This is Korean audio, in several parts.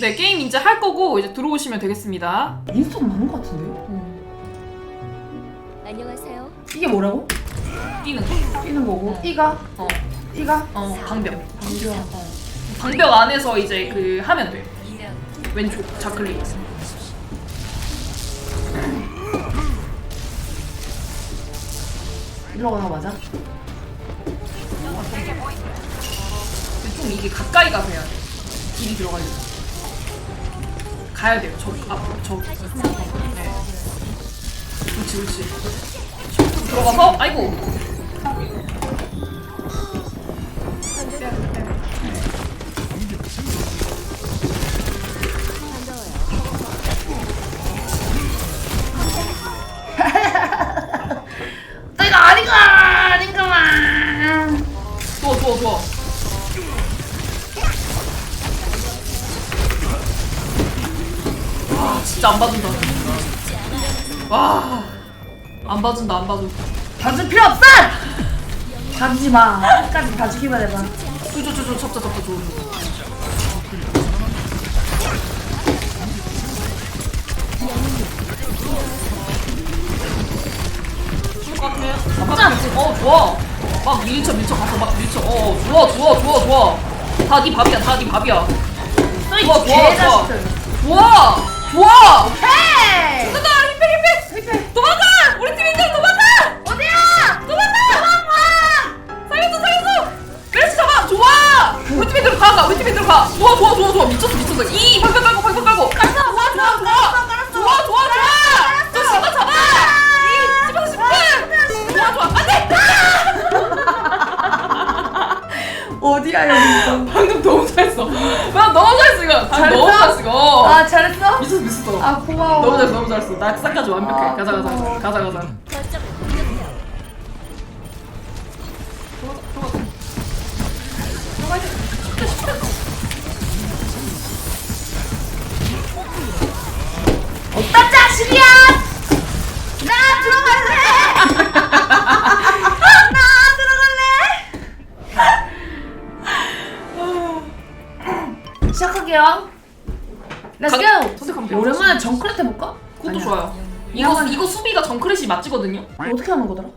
네 게임 이제 할 거고 이제 들어오시면 되겠습니다. 인스턴 많은 것 같은데? 안녕하세요. 이게 뭐라고? 뛰는 거. 뛰는 거고 이가 어, 이가 어 방벽. 방벽 어. 방벽 안에서 이제 그 하면 돼. 왼쪽. 이리로 가는 거 맞아? 근데 좀 이게 가까이 가서 해야 돼. 길이 들어가려면. 가야 돼요. 저 앞으로 저. 네. 그렇지 그렇지. 들어가서 아이고. 진짜 안 봐준다. 와. 안 봐준다 안 봐준다. 봐줄 필요 없어! 봐주지 마 끝까지 봐주기만 해봐 저저저저 잡자 잡자 저. 잡자. 어 좋아. 막 밀쳐 밀쳐 가서 막 밀쳐. 어 좋아 좋아 좋아 좋아. 다 네 밥이야 다 네 밥이야. 좋아 좋아 좋아. 좋아 좋아. 헤이! 간다 힘빼 힘빼. 도망가 우리 팀인들 도망가. 어디야! 도망가! 도망가! 살려줘 살려줘! 메르시 잡아! 좋아! 우리 팀에 들어가 가 우리 팀에 들어가 좋아 좋아 좋아 좋아 미쳤어 미쳤어 이 방금 깔고 방금 깔고 깔았어 좋아 좋아 좋아 좋아 좋아 좋아 저 시간 잡아! 이 집어서 싶은 좋아 좋아 안 돼! 어디야 여기 방금 너무 잘했어 나 너무 잘했어 방금 잘했어? 너무 잘했어? 아 잘했어? 미쳤어 미쳤어. 아 고마워. 너무 잘했어 너무 잘했어. 나 싹까지 완벽해. 아, 가자 가자 고마워. 가자 가자 정크렛이 맞지거든요 어떻게 하는 거더라?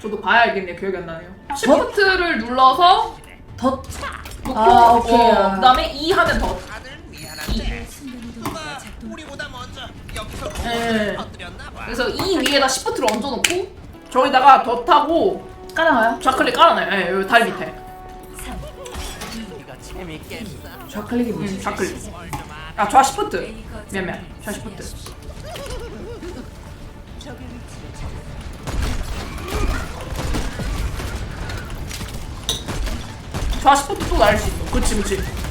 저도 봐야 알겠네요. 기억이 안 나네요. 시프트를 눌러서 덧. 놓고 아, 오케이. 어, 그다음에 E 하면 더. 우리보다 먼저 여기서 예. 터뜨렸나 봐. 그래서 E 위에다 시프트를 얹어놓고 저기다가 덧하고 깔아놔요? 좌클릭 깔아놔요. 예, 여기 다리 밑에. 이거. 좌클릭이 뭐지? 음, 좌클릭. 아, 좌 시프트. 미안 미안. 좌 시프트. 좌 시프트 또 날릴 수 있어. 그렇지 그렇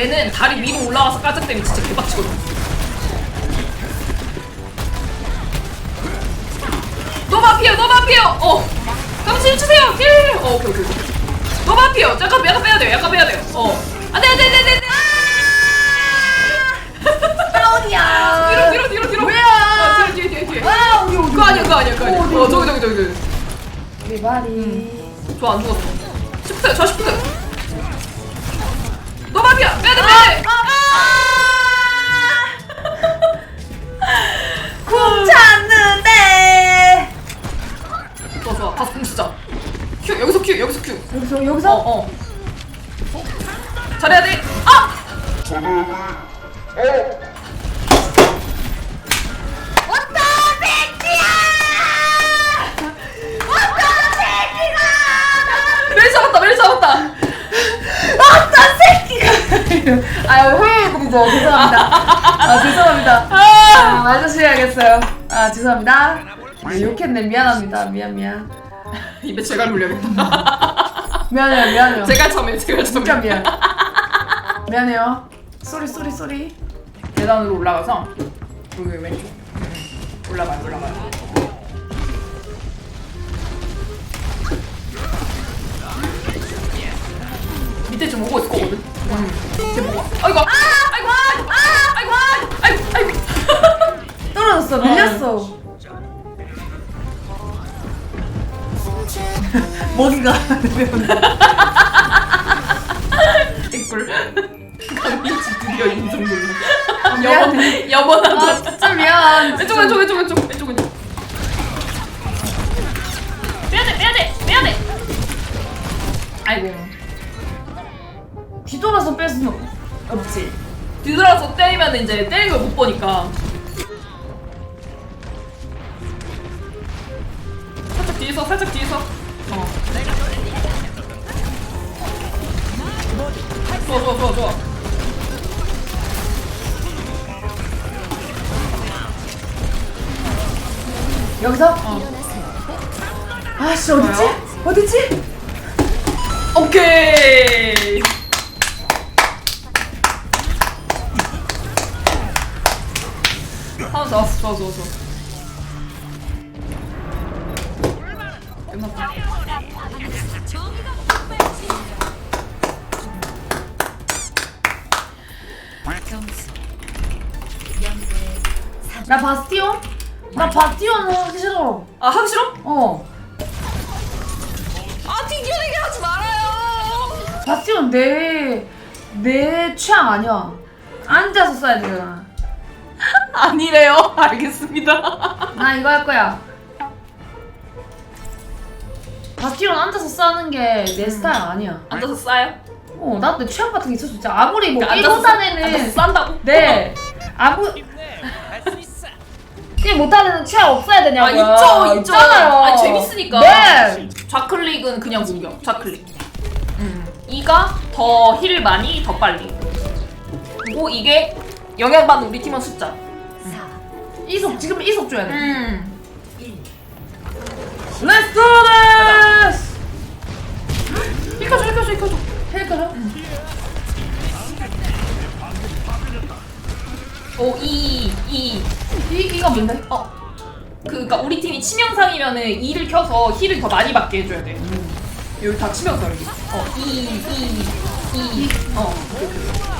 얘는 다리 위로 올라가서 까짝 때문에 진짜 개빡치거든. 너무 앞이요. 어, 깜짝 주세요. 힐. 어, 오케이, 오케이, 오케이. 너무 앞이요. 잠깐, 약간 빼야 돼요. 약간 빼야 돼요. 어, 안 돼, 안 돼, 안 돼, 안돼. 어디야? 뒤로, 뒤로, 뒤로, 뒤로. 뭐야? 아, 뒤로, 뒤로, 뒤로, 뒤로. 아 우리 어디? 그거 아니야, 그거 아니야, 그거 아니야. 어? 저기, 저기, 저기, 저기. 우리 말이. 저 안 죽었어. 시프트, 저 시프 트. 너무 앞이야. 빼야 돼, 빼야 돼. 쿵 찾는데. 좋아, 좋아. 가서 공 진짜. 큐, 여기서 큐, 여기서 큐. 여기서 여기서 어, 어. 잘해야 돼. 아! 어떤 새끼야! 어떤 새끼가! 메리 잡았다, 메리 잡았다. 어떤 새끼가! 아 회의 분이죠 죄송합니다. 아 죄송합니다. 아 아저씨 해야겠어요. 아 죄송합니다. 네, 욕했네 미안합니다 미안 미안. 입에 제갈 물려야겠다. 미안해요 미안해요. 제갈 참해, 제갈 참해. 진짜 미안. 미안해요. 쏘리 쏘리 쏘리. 계단으로 올라가서 여기 왼쪽 올라가요, 올라가요. 지금 오고 있을 거거든. 음. 쟤 뭐가? 아이고, 아, 아이고, 아이고, 아, 아이고, 아이고, 아이고. 떨어졌어 밀렸어 먹이가 땡꿀. 강민지 드디어 인성 놀라. 미안해. 영원한 아 것. 진짜 미안 왼쪽, 왼쪽, 왼쪽, 왼쪽, 왼쪽, 왼쪽. 빼야 돼, 빼야 돼, 빼야 돼. 아이고. 뒤돌아서 뺄 수는 없- 없지 뒤돌아서 때리면 이제 때리는 걸못 보니까. 살짝 뒤에서, 살짝 뒤에서. 어. 좋아, 좋아, 좋아, 좋아. 여기서? 일어나세요. 아씨 어딨지? 어딨지? 오케이. 하나 나왔어, 좋아, 좋아, 좋아. 끝났다. 나 바스티온? 나 바스티온 하기 싫어 아, 하기 싫어? 어 아, 튕겨내게 하지 말아요. 바스티온 내, 내 취향 아니야 앉아서 써야 되잖아 아니래요. 알겠습니다. 나 이거 할 거야. 바스티온 앉아서 싸는 게 내 스타일 아니야. 앉아서 싸요? 어, 나도 내 취향 같은 게 있을 수 있지. 아무리 뭐 그러니까 앉아서 앉아서 게임보다는 싼다고? 네. 아무 할수 있어. 게임 못하는 취향 없어야 되냐고 아 있죠 있죠. 있잖아요. 아니 재밌으니까. 네. 좌클릭은 그냥 공격 좌클릭. 음. 이가 더 힐 많이 더 빨리. 그리고 이게 영향받는 우리 팀원 숫자 이속 지금 이속 줘야 돼 음. Let's do this! 힐켜줘 힐켜줘 힐켜줘 헬까죠? 오이 이 이, 이거 뭔데? 어. 그, 그니까 우리 팀이 치명상이면은 2를 켜서 힐을 더 많이 받게 해줘야 돼. 여기 다 치명상 여기. 어, 2, 2, 2. 어.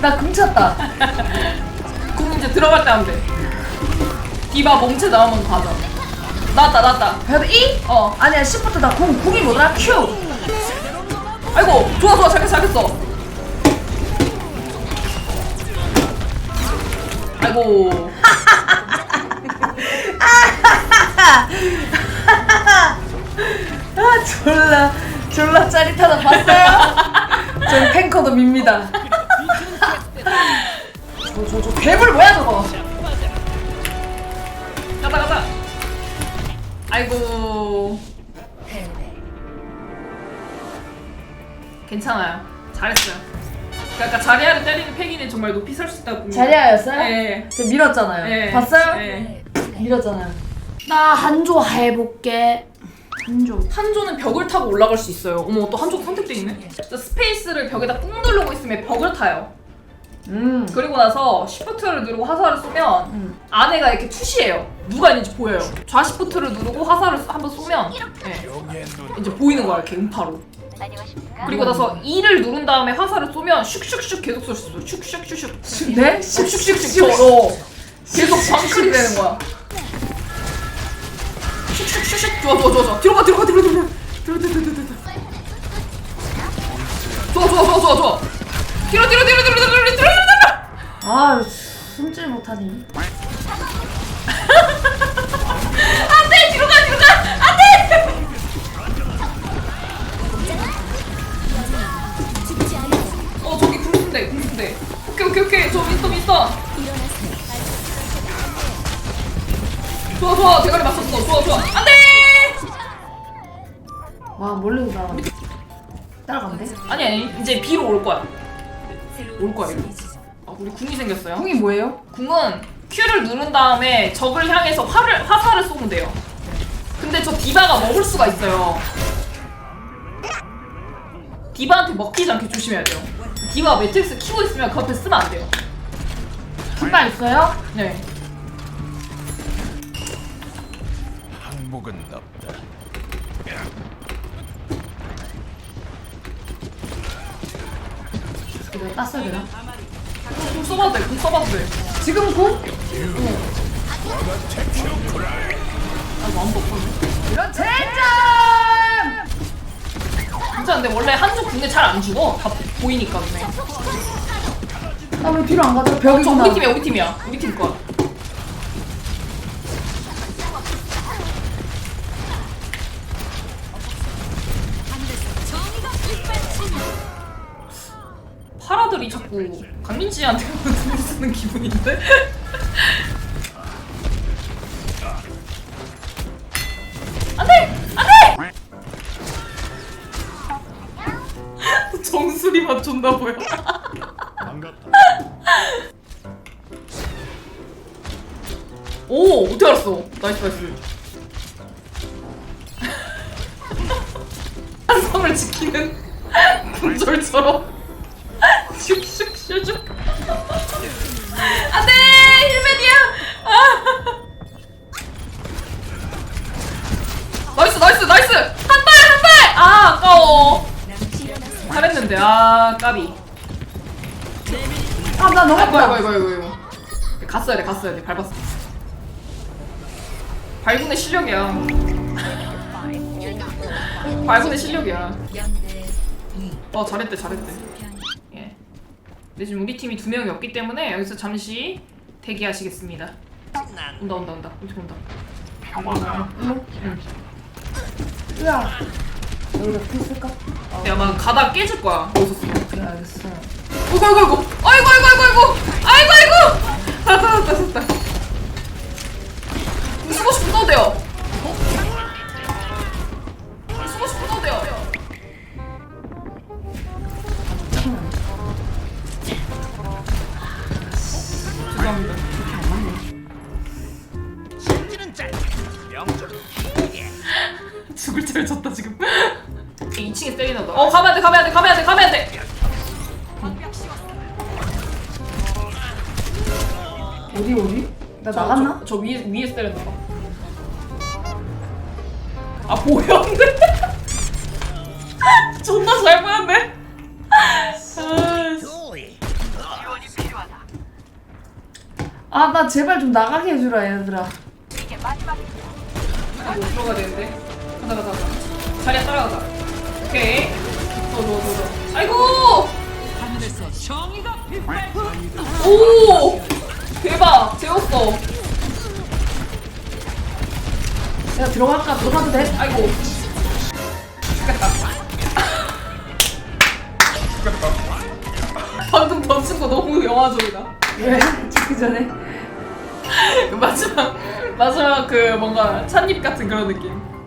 나 금쳤다. 궁 이제 들어갈 때안 돼. 디바 몽체 나오면 가자. 나왔다, 나왔다. 그래도 이? 어. 아니야, 10부터 나 공, 공이 뭐더라? Q! 아이고, 좋아, 좋아, 잘 켰어, 잘 켰어. 아이고. 아, 졸라, 졸라 짜릿하다. 봤어요? 저희 탱커도 밉니다. 저, 저, 저 괴물 뭐야, 저거? 가자, 가자. 아이고. 괜찮아요. 잘했어요. 그러니까 자리아를 때리는 패기는 정말 높이 설 수 있다고. 자리아였어요? 네. 저 밀었잖아요. 네. 봤어요? 네. 밀었잖아요. 나 한조 해볼게. 한조. 한조는 벽을 타고 올라갈 수 있어요. 어머, 또 한조 선택돼 있네. 자, 스페이스를 벽에다 꾹 누르고 있으면 벽을 타요. 음. 그리고 나서 시프트를 누르고 화살을 쏘면 음. 안에가 이렇게 투시해요. 누가 있는지 보여요. 좌시프트를 누르고 화살을 한번 쏘면 예, 이제 보이는 거야 이렇게 음파로. 그리고 나서 2를 누른 다음에 화살을 쏘면 슉슉슉 계속 쏠 수 있어. 슉슉슉슉. 네? 슉슉슉슉. 어, 어. 계속 방출이 되는 거야. 슉슉슉슉. 좋아 좋아 좋아 좋아. 뒤로 가 뒤로 가 뒤로 가, 뒤로 가. 뒤로 뒤로 뒤로 뒤로. 좋아 좋아 좋아 좋아 좋아. 뒤로 뒤로 뒤로 뒤로 뒤로. 아, 숨질 못하니. 안돼 뒤로 가 뒤로 가 안돼. 어 저기 궁순대 궁순대. 오케이 오케이 오케이 저 윈스턴. 일어나세요. 좋아 좋아 대가리 맞췄어 좋아 좋아 안돼. 와 몰래 따라간대. 따라간대? 아니 아니 이제 B로 올 거야. 올 거야 이거. 아, 우리 궁이 생겼어요. 궁이 뭐예요? 궁은 Q를 누른 다음에 적을 향해서 화를 화살을 쏘면 돼요. 근데 저 디바가 먹을 수가 있어요. 디바한테 먹히지 않게 조심해야 돼요. 디바가 매트릭스 키고 있으면 그 앞에 쓰면 안 돼요. 깃발 있어요? 네. 항복은 없다. 이거 땄어야 되나? 궁 써봐도 돼. 궁 써봐도 돼. 지금 궁? 아, 이거 아무도 없었네. 이런 젠장! 진짜 근데 원래 한쪽 궁에 잘 안 죽어. 다 보이니까 눈에. 나왜 뒤로 안 가죠? 저 벽이구나. 우리 팀이야, 우리 팀이야. 우리 팀 거야. 자꾸 강민지한테 눈을 쓰는 기분인데? 안돼! 안돼! 보여. 반갑다. 오 어떻게 알았어? 나이스 나이스. 한성을 지키는 군졸처럼 슉슉슉슉. 안돼 힐맨이야. 아. 나이스 나이스 나이스 한발한 발. 아 아까워. 잘했는데 아 까비. 아, 나 아이고 넘었다. 아이고 아이고 아이고 갔어야 돼 갔어야 돼 밟았어 발군의 실력이야 발군의 실력이야 어 잘했대 잘했대 예 근데 지금 우리 팀이 두 명이 없기 때문에 여기서 잠시 대기하시겠습니다. 온다 온다 온다. 팀 온다. 으아. 여기다 풀 쓸까? 야 아마 가다 깨질 거야. 여기서 쓰면 그래, 알겠어. 아이고 아이고 아이고 아이고 아이고 아이고 아이고. 아이고 쓰고 싶으면 써도 돼요. 쓰고 죄송합니다 심지는 짧. 명중. 죽을 죄를 졌다 지금 2층에 때리나 보다 어 가면 돼 가면 돼 가면 돼 가면 돼 어디, 어디? 나 저, 나갔나? 저, 저 위에 위에서 때렸나 봐. 아 보였는데? 존나 잘 보였네. 아, 나 제발 좀 나가게 해주라, 얘들아. 아, 뭐 들어가야 되는데. 가자 가자 가자. 자리에 따라가자. 오케이. 더더더 더. 아이고. 오. 대박. 재웠어. 내가 들어갈까? 들어가도 돼? 아이고. 죽겠다. 죽겠다. 방금 던진 거 너무 영화적이다. 왜? 죽기 전에? 그 마지막 마지막 그 뭔가 찻잎 같은 그런 느낌.